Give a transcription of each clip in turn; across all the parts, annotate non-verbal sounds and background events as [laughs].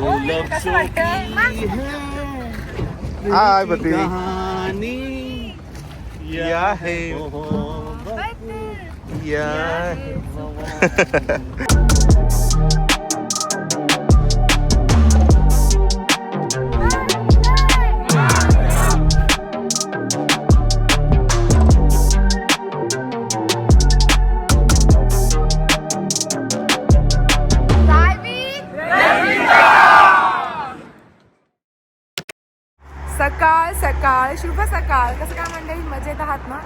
कसं वाटतं हाय बती कहानी या है या है सकाळ सकाळ शुभ सकाळ. कसं काय मंडळी मजेत आहात ना?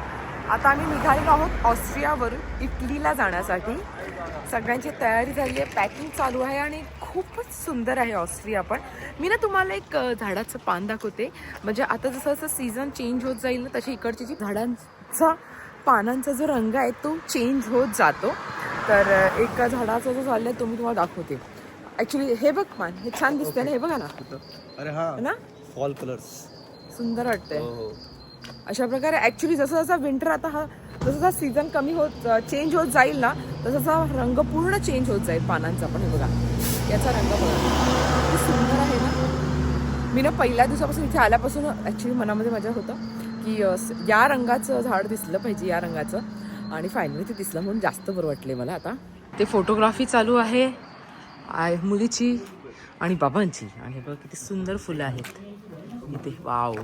आता आम्ही निघालेलो आहोत ऑस्ट्रियावरून इटलीला जाण्यासाठी. सगळ्यांची तयारी झाली आहे पॅकिंग चालू आहे आणि खूपच सुंदर आहे ऑस्ट्रिया पण. मी ना तुम्हाला एक झाडाचं पान दाखवते. म्हणजे आता जसं जसं सीझन चेंज होत जाईल ना तशी इकडची जी झाडांचा पानांचा जो रंग आहे तो चेंज होत जातो. तर एका झाडाचा जो झाला तो मी तुम्हाला दाखवते. ॲक्च्युली हे बघ पान. हे छान दिसतंय ना? हे बघा ना. अरे है ना? Fall colours. सुंदर वाटतंय. हो अशा प्रकारे ऍक्च्युली जसं जसं विंटर आता हा जसं जसा सीझन कमी होत चेंज होत जाईल ना तसा तसा रंग पूर्ण चेंज होत जाईल पानांचा पण हे बघा. याचा रंग बघा. किती सुंदर आहे ना. मी ना पहिल्या दिवसापासून इथे आल्यापासून ॲक्च्युली मनामध्ये माझ्या होतं की या रंगाचं झाड दिसलं पाहिजे या रंगाचं. आणि फायनली ते दिसलं म्हणून जास्त बरं वाटले मला आता. ते फोटोग्राफी चालू आहे. आय मुलीची आणि बाबांची. आणि बघ किती सुंदर फुलं आहेत. इथे वाव.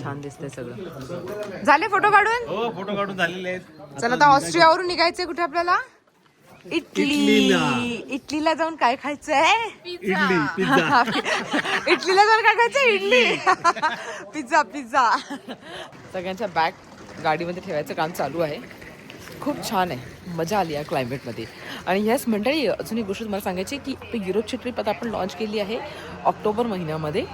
छान दिसतंय सगळं. झाले फोटो काढून? हो फोटो काढून झालेले आहेत. चला आता ऑस्ट्रियावरून निघायचंय कुठे आपल्याला? इटली. इटलीला. जाऊन काय खायचंय? इटलीला जाऊन काय खायचंय? इडली. Pizza pizza. सगळ्यांच्या बॅग गाडीमध्ये ठेवायचं काम चालू आहे. खूप छान आहे. मजा आली या क्लायमेटमध्ये. आणि येस मंडळी अजून एक गोष्ट तुम्हाला सांगायची की युरोपची ट्रिप आता आपण लॉन्च केली आहे ऑक्टोबर महिन्यामध्ये.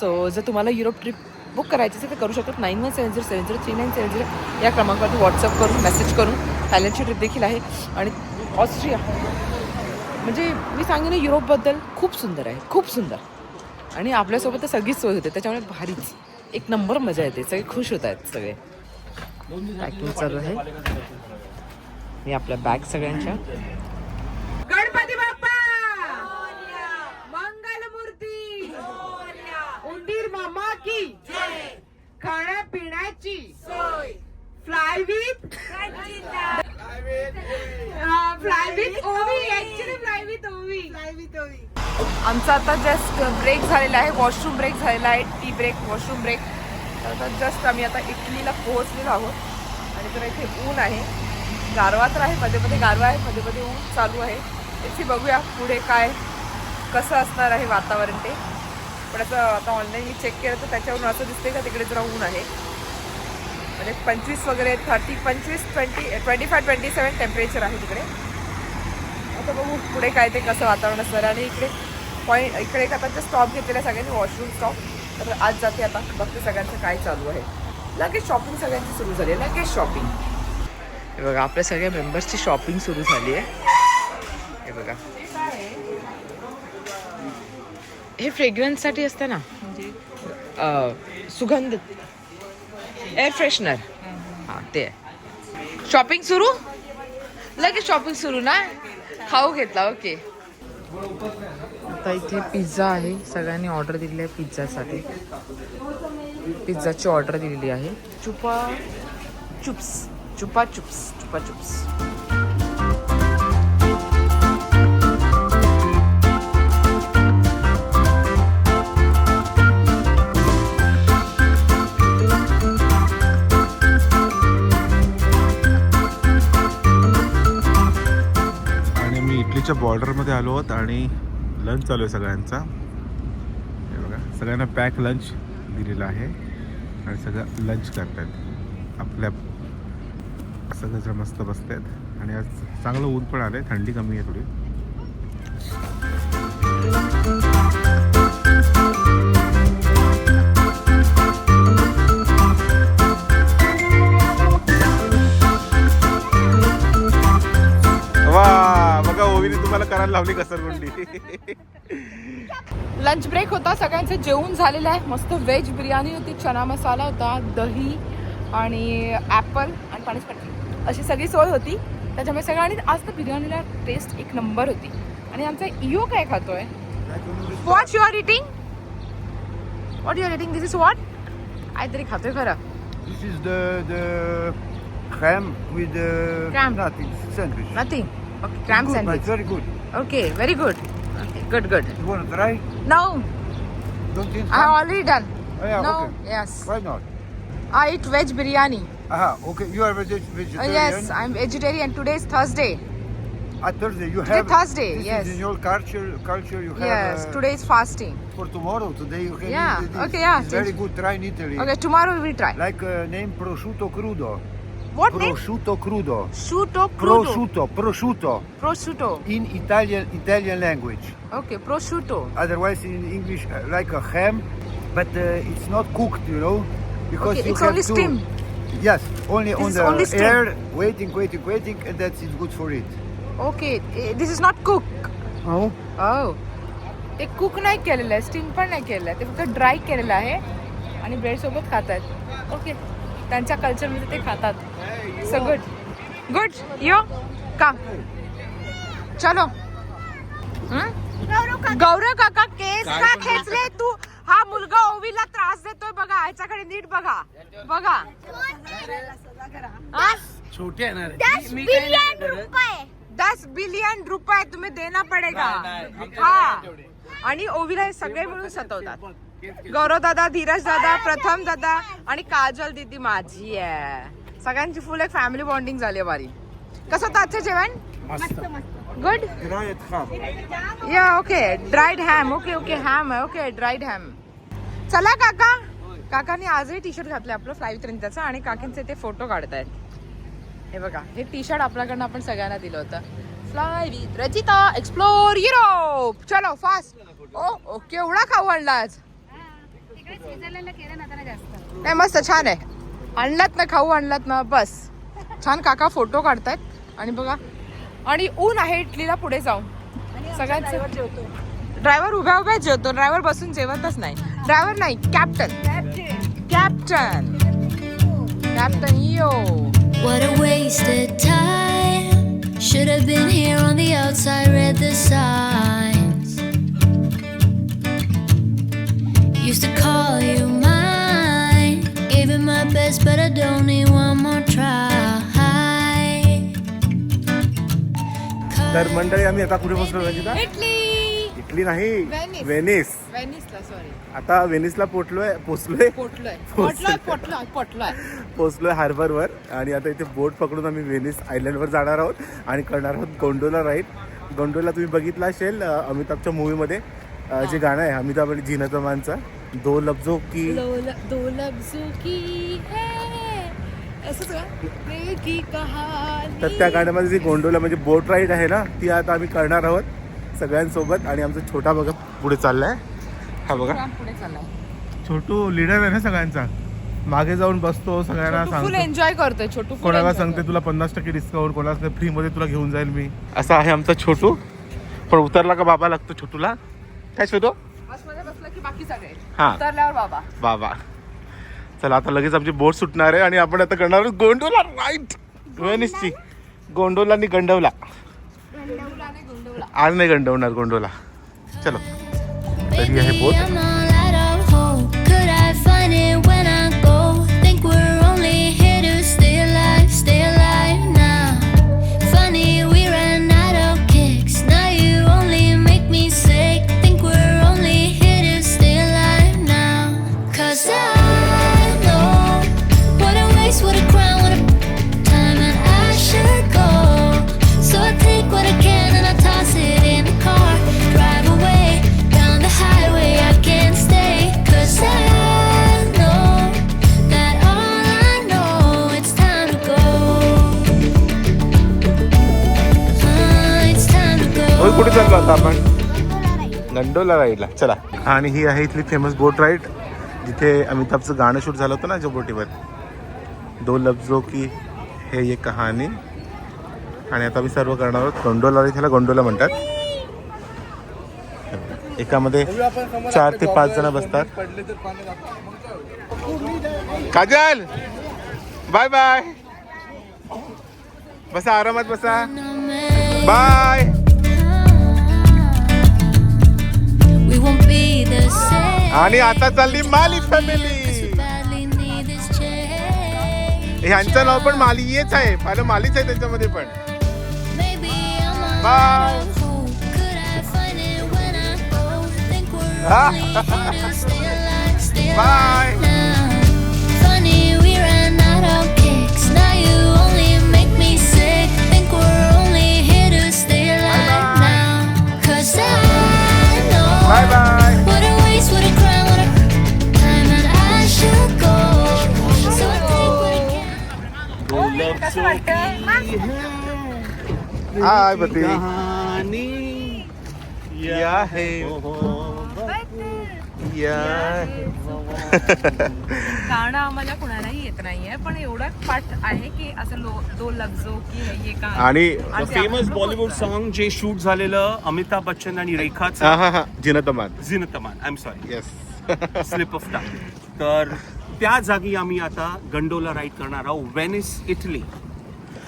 सो जर तुम्हाला युरोप ट्रिप बुक करायची असेल तर करू शकतात. Nine one seven zero seven zero three nine seven zero या क्रमांकावरती व्हॉट्सअप करून मेसेज करून. थायलंडची ट्रिप देखील आहे. आणि ऑस्ट्रिया. म्हणजे मी सांगेन युरोपबद्दल खूप सुंदर आहे. खूप सुंदर. आणि आपल्यासोबत तर सगळीच सोय होते. त्याच्यामुळे भारीच. एक नंबर मजा येते. सगळे खुश होत आहेत सगळे. पॅकिंग चालू आहे. मी आपल्या बॅग सगळ्यांच्या. गणपती बाप्पा! मंगल मूर्ती उंदीर मामा की! खाण्यापिण्याची! Fly with fly with Ovi actually fly with Ovi. आमचा आता जस्ट ब्रेक झालेला आहे वॉशरूम ब्रेक झालेला आहे टी ब्रेक वॉशरूम ब्रेक आता जस्ट आम्ही आता इटलीला पोहोचलेलो आहोत. आणि तर इथे ऊन आहे. गारवा तर आहे मध्ये मध्ये गारवा आहे मध्ये मध्ये ऊन चालू आहे. त्याची बघूया पुढे काय कसं असणार आहे वातावरण ते. पण असं आता ऑनलाईन मी चेक केलं तर त्याच्यावरून असं दिसते का तिकडे जरा ऊन आहे. म्हणजे पंचवीस वगैरे थर्टी पंचवीस twenty twenty five twenty seven temperature आहे तिकडे. आता बघू पुढे काय ते कसं वातावरण असणार आणि इकडे पॉईंट इकडे एक आता स्टॉप घेतलेला सगळ्यांनी वॉशरूम स्टॉप तर आज जाते आता. बघते सगळ्यांचं काय चालू आहे. लगेच शॉपिंग सगळ्यांची सुरू झाली आहे. लगेच शॉपिंग हे बघा आपल्या सगळ्या मेंबर्सची शॉपिंग सुरू झाली आहे. हे बघा. हे फ्रेग्रन्ससाठी असतं ना? सुगंध. एअर फ्रेशनर हां ते शॉपिंग सुरू? लगेच शॉपिंग सुरू ना? खाऊ घेतला ओके आता इथे पिझ्झा आहे. सगळ्यांनी ऑर्डर दिलेली आहे पिझ्झासाठी. पिझ्झाची ऑर्डर दिलेली आहे. चुपा चुप्स. चुपा चुप्स. चुपा चुप्स. आणि मी इडलीच्या बॉर्डरमध्ये आलो आहोत आणि लंच चालू आहे सगळ्यांचा. हे बघा सगळ्यांना पॅक लंच दिलेला आहे आणि सगळं लंच करतायत. आपल्या सगळं मस्त बसत आहेत आणि आज चांगलं ऊन पण आलं आहे थंडी कमी आहे थोडी. तुम्हाला करायला लावली घसरगुंडी लंच ब्रेक होता सगळ्यांचं जेवण झालेलं आहे मस्त व्हेज बिर्याणी होती चना मसाला होता दही आणि ॲपल आणि पाणीच पाणी अशी सगळी सोय होती त्याच्यामुळे सगळं आणि आज तर बिर्याणीला टेस्ट एक नंबर होती आणि आमचा इओ काय खातोय What you are eating? What you are eating? This is what? काहीतरी खातोय खरं This is the the ham with the Ham. nothing sandwich. Nothing Okay, tram good, sandwich. Very good. Okay, very good. Okay, good, good. You want to try? No. Don't think so? I have already done. Oh, yeah, no. Okay. Yes. Why not? I eat veg biryani. Aha, okay. You are veg- uh, vegetarian? Uh, yes, I'm vegetarian. Today is Thursday. Ah, Thursday, you Today have. Thursday, this yes. Is in your culture, culture you have. Yes, uh, today is fasting. For tomorrow, today you can yeah. eat this. Okay, yeah. It's very good. Try in Italy. Okay, tomorrow we will try. Like uh, name prosciutto crudo. What name Prosciutto crudo. Prosciutto crudo Prosciutto, prosciutto. prosciutto In Italian, Italian language. Okay prosciutto Otherwise, in English, uh, like a ham, but uh, it's not cooked, you know, because Okay, you it's have only to. steamed. Yes, only This on is the only steamed. air, waiting, waiting, waiting, and that's it good for it. Okay this is not cook Oh. Oh. ते cook नाही केलेलं आहे steam पण नाही केलेलं आहे ते फक्त ड्राय केलेलं आहे आणि ब्रेड सोबत खातात ओके त्यांच्या कल्चरमध्ये ते खातात सो गुड गुड यो काम चलो. हं? गौरव काका केस का खेचले तू? हा मुलगा ओवीला त्रास देतोय बघा. याच्याकडे नीट बघा. बघा. हा? छोटे आहे ना रे. दस मी- मी काय नाही बिलियन करत. रुपये. दस बिलियन रुपये तुम्ही देना पडेगा. नाही, नाही. हा. आणि ओवीला हे सगळे मिळून सतवतात. गौरव दादा धीरज दादा प्रथम दादा आणि काजल दीदी माझी आहे. सगळ्यांची फुल एक फॅमिली बॉन्डिंग झाली आहे बारी. कसं होतं आजचं जेवण? Good Dried ham. या okay dried ham okay okay ham आहे ओके ड्राईड हॅम चला काका. काकाने आजही टी शर्ट घातलं आपलं फ्लाय विथ आणि काकींचे ते फोटो काढतायत. हे बघा हे टी शर्ट आपल्याकडनं आपण सगळ्यांना दिलं होतं. Fly with Rajita explore Europe चलो फास्ट ओ ओ केवढा खाऊ आणला आज. नाही मस्त छान आहे. आणलात ना खाऊ आणलात ना बस. छान काका फोटो काढतायत. आणि बघा आणि ऊन आहे इटलीला पुढे जाऊन. सगळ्यांचं ड्रायव्हर उभ्या उभ्या जेवतो. ड्रायव्हर बसून जेवतच नाही. ड्रायव्हर नाही captain. Captain. Captain yo What a wasted time. Should have been here on the outside, read the signs. Used to call you mine. My best, but I don't need one more try. तर मंडळी आम्ही आता कुठे पोहोचलो Ranjita? Italy. Italy नाही Venice. Venice वेनिसला sorry आता वेनिसला पोचलोय पोचलोय पोटलोय पोटलोय पोटलोय पोटलोय पोचलोय हार्बरवर आणि आता इथे बोट पकडून आम्ही वेनिस आयलंडवर जाणार आहोत आणि करणार आहोत गोंडोला राईड. गोंडोला तुम्ही बघितला असेल अं, अमिताभच्या मूवीमध्ये जे गाणं आहे अमिताभ आणि झीनत अमानचं दो लफ्जो की। दो लफ्जों की है। कहाणी तर त्या गाण्यामध्ये जी गोंडोला म्हणजे बोट राईड आहे ना ती आता आम्ही करणार आहोत सगळ्यांसोबत. आणि आमचा छोटा बघा पुढे चाललाय. हा बघा. पुढे चाललाय. छोटू लीडर आहे ना सगळ्यांचा. मागे जाऊन बसतो सगळ्यांना फुल सांगतो. एन्जॉय करतोय छोटू कोणाला सांगते तुला पन्नास टक्के डिस्काउंट कोणाला सांगते फ्री मध्ये तुला घेऊन जाईल मी. असा आहे आमचा छोटू. पण उतरला का बाबा लागतो छोटूला? काय बसलं की बाकी सगळे. हा. उतरल्यावर बाबा. बाबा चला आता लगेच आमची बोट सुटणार आहे आणि आपण आता करणार आहोत गोंडोला राईट वेनिसची गोंडोला आणि गंडवला. आज नाही गंडवणार गोंडोला. चलो. तरी आहे बोट. कुठे चाललो आता आपण? गंडोला राईडला चला. आणि ही आहे इथली फेमस बोट राईड जिथे अमिताभचं गाणं शूट झालं होतं ना जो बोटीवर. दो लफ्जो की हे ये कहाणी आणि आता मी सर्व करणार आहोत गोंडोला त्याला गोंडोला म्हणतात. एकामध्ये चार ते पाच जण बसतात. काजल! Bye bye. बसा आरामात बसा. बाय. आणि आता चालली माली फॅमिली. ह्यांचं नाव पण माली येच आहे. पाहिलं मालीच आहे त्याच्यामध्ये पण. I'm [laughs] हाय बती. या है। या है. [laughs] गाणं आम्हाला कुणालाही येत नाहीये पण एवढा पाठ आहे की असं लो दो लफ्जो की है ये का आणि फेमस बॉलिवूड. सॉन्ग जे शूट झालेलं अमिताभ बच्चन आणि हा रेखाचं हा. हा Zeenat Aman Zeenat Aman I am sorry yes slip of tongue तर त्या जागी आम्ही आता गंडोला राईड करणार आहोत. वेनिस इटली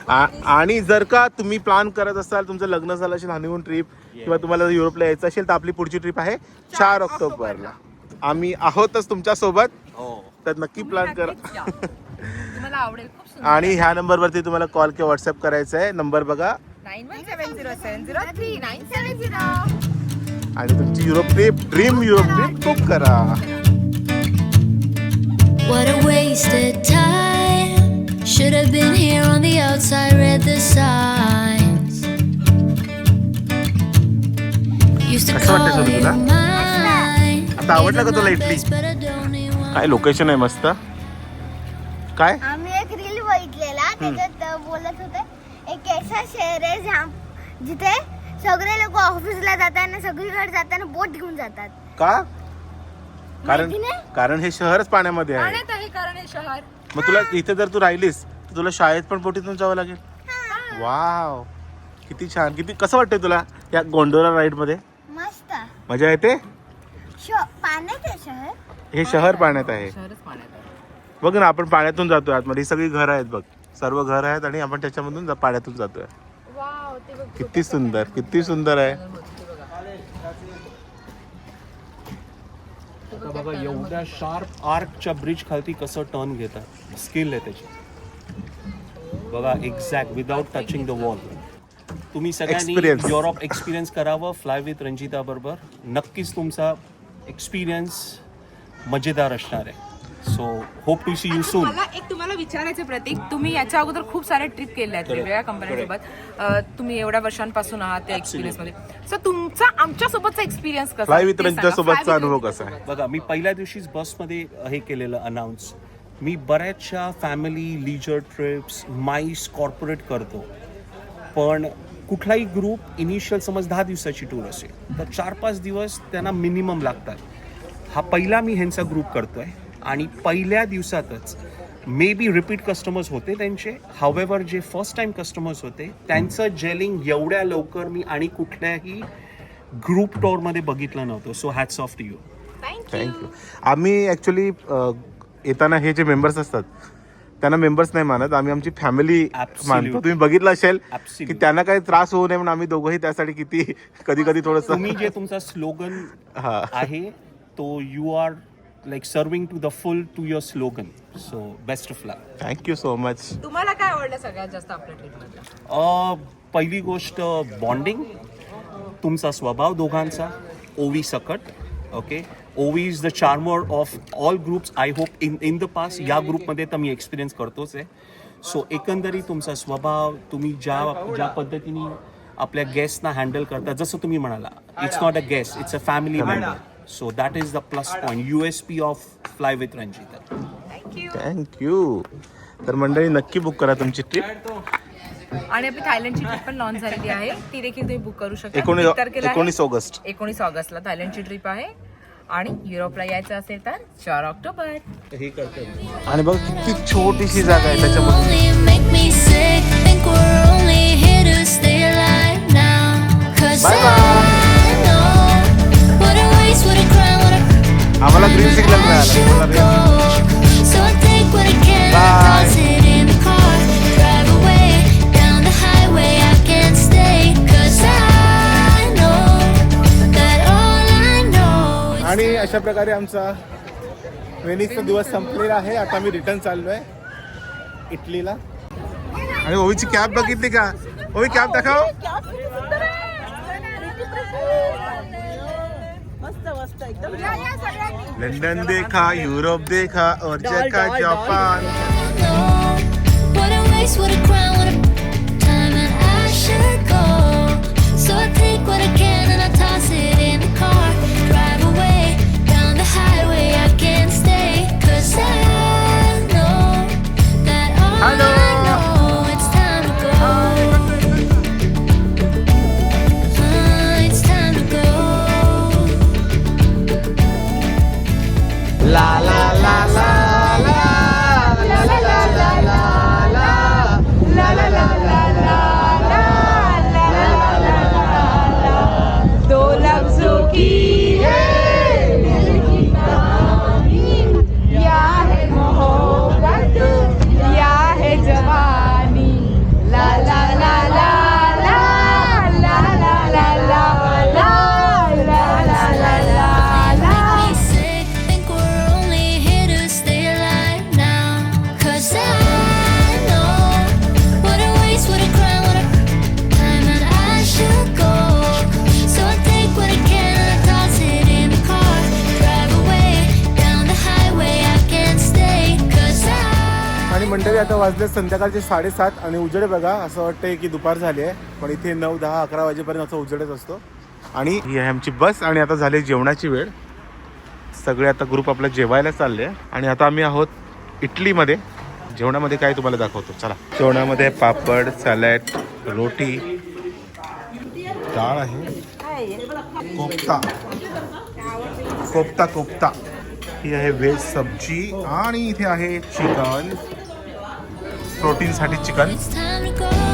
आणि जर का तुम्ही प्लॅन करत असाल तुमचं लग्न झालं असेल हनीमून ट्रिप किंवा तुम्हाला युरोपला यायचं असेल तर आपली पुढची ट्रिप आहे चार ऑक्टोबरला आम्ही आहोतच तुमच्यासोबत तर नक्की प्लॅन करा नक्कीच या. तुम्हाला आवडेल खूप सुंदर आणि ह्या नंबरवरती तुम्हाला कॉल किंवा व्हॉट्सअप करायचा आहे नंबर बघा आणि तुमची Europe trip dream Europe trip book करा signs. Used to कसं call you तुला? mine. आता आवडलं का तुला इडली? काय लोकेशन आहे मस्त काय आम्ही एक रील बघितलेला त्याच्यात बोलत होते एक ऐसा शहर आहे जहा जिथे सगळे लोक ऑफिसला जाताना सगळीकडे जाताना बोट घेऊन जातात का कारण माहिती नाही? कारण हे शहरच पाण्यामध्ये आहे पाण्यात आहे कारण हे शहर मग तुला इथे जर तू राहिलीस तर तुला शाळेत पण बोटीतून जावं लागेल वाव. किती छान. किती कसं वाटतंय तुला या गोंडोला राईडमध्ये? मस्त. मजा येते? श- पाण्यात आहे शहर. हे शहर पाण्यात आहे. शहरच पाण्यात आहे. बघ ना आपण पाण्यातून जातोय आतमध्ये. ही सगळी घरं आहेत बघ. सर्व घर आहेत आणि आपण त्याच्यामधून जा- पाण्यातून जातोय. वाव ते बघ किती सुंदर किती सुंदर आहे. आता बघा एवढ्या शार्प आर्कच्या ब्रिज खालती कसं टर्न घेतात. स्किल आहे त्याची. बघा exact without touching the wall तुम्ही सगळ्यांनी Experience. युरोप एक्सपिरियन्स करावं फ्लाय विथ रंजिता बरोबर. नक्कीच तुमचा एक्सपिरियन्स मजेदार असणार आहे. So hope to see you soon मला एक तुम्हाला विचारायचं प्रतीक तुम्ही याच्या अगोदर खूप सारे ट्रिप केल्या आहेत वेगवेगळ्या कंपन्यांसोबत अं, तुम्ही एवढ्या वर्षांपासून आहात त्या एक्सपिरियन्समध्ये. सो तुमचा आमच्या सोबतचा एक्सपिरियन्स कसा? फ्लाय विथ ते सांगा. सोबतचा Fly with अनुभव कसा आहे? बघा मी पहिल्या दिवशीच बसमध्ये हे केलेलं अनाऊन्स मी बऱ्याचशा family leisure trips MICE corporate करतो. पण कुठलाही ग्रुप इनिशियल समज दहा दिवसाची टूर असेल तर चार पाच दिवस त्यांना मिनिमम लागतात. हा पहिला मी ह्यांचा ग्रुप करतोय आणि पहिल्या दिवसातच मे बी रिपीट कस्टमर्स होते त्यांचे. हवेवर जे फर्स्ट टाइम कस्टमर्स होते त्यांचं जेलिंग एवढ्या लवकर मी आणि कुठल्याही ग्रुप टूरमध्ये बघितलं नव्हतं. So hats off to you. Thank you आम्ही ॲक्च्युली येताना हे जे मेंबर्स असतात त्यांना मेंबर्स नाही मानत. आम्ही आमची फॅमिली. मानतो. तुम्ही बघितलं असेल. की त्यांना काही त्रास होऊ नये म्हणून आम्ही दोघंही त्यासाठी किती कधी कधी थोडस तुम्ही जे तुमचा स्लोगन हा. आहे तो you are like serving to the full to your slogan so best of luck thank you so much तुम्हाला काय आवडलं सगळ्यात जास्त आपल्या पहिली गोष्ट बॉन्डिंग तुमचा स्वभाव दोघांचा. ओवी सकट okay Ovi is the charmer of all groups I hope in in the past या ग्रुपमध्ये तर मी एक्सपिरियन्स करतोच आहे. सो एकंदरीत तुमचा स्वभाव तुम्ही ज्या ज्या पद्धतीने आपल्या गेस्टना हँडल करता जसं तुम्ही म्हणाला it's not a guest it's a family member so that is the plus point U S P of fly with Ranjita thank you thank you तर मंडळी नक्की बुक करा तुमची ट्रिप आणि आपली थायलंडची ट्रिप पण लॉन्च झालेली आहे. ती देखील तुम्ही बुक करू शकता. एकोणीस? एकोणीस ऑगस्ट. एकोणीस ऑगस्टला थायलंडची ट्रिप आहे. आणि युरोपला यायचं असेल तर चार ऑक्टोबर. हे करतो आणि बघ किती छोटीशी जागा आहे त्याच्यामध्ये. Only make me sick. अशा प्रकारे आमचा वेनिसचा दिवस संपलेला आहे. आता मी रिटर्न चाललो आहे इटलीला. आणि ओवीची कॅब बघितली का? ओवी कॅब दाखव. लंडन देखा युरोप देखा और जगा जापान. आणि आता वाजले संध्याकाळचे साडेसात आणि उजेड बघा असं वाटतंय की दुपार झाली आहे. पण इथे नऊ दहा अकरा वाजेपर्यंत असं उजेडच असतो. आणि ही आहे आमची बस आणि आता झाली जेवणाची वेळ. सगळे आता ग्रुप आपला जेवायला चालले आणि आता आम्ही आहोत इटलीमध्ये. जेवणामध्ये काय तुम्हाला दाखवतो? चला. जेवणामध्ये पापड सॅलड रोटी डाळ आहे. कोफ्ता. कोफ्ता कोफ्ता. ही आहे व्हेज सब्जी आणि इथे आहे चिकन. प्रोटीनसाठी चिकन.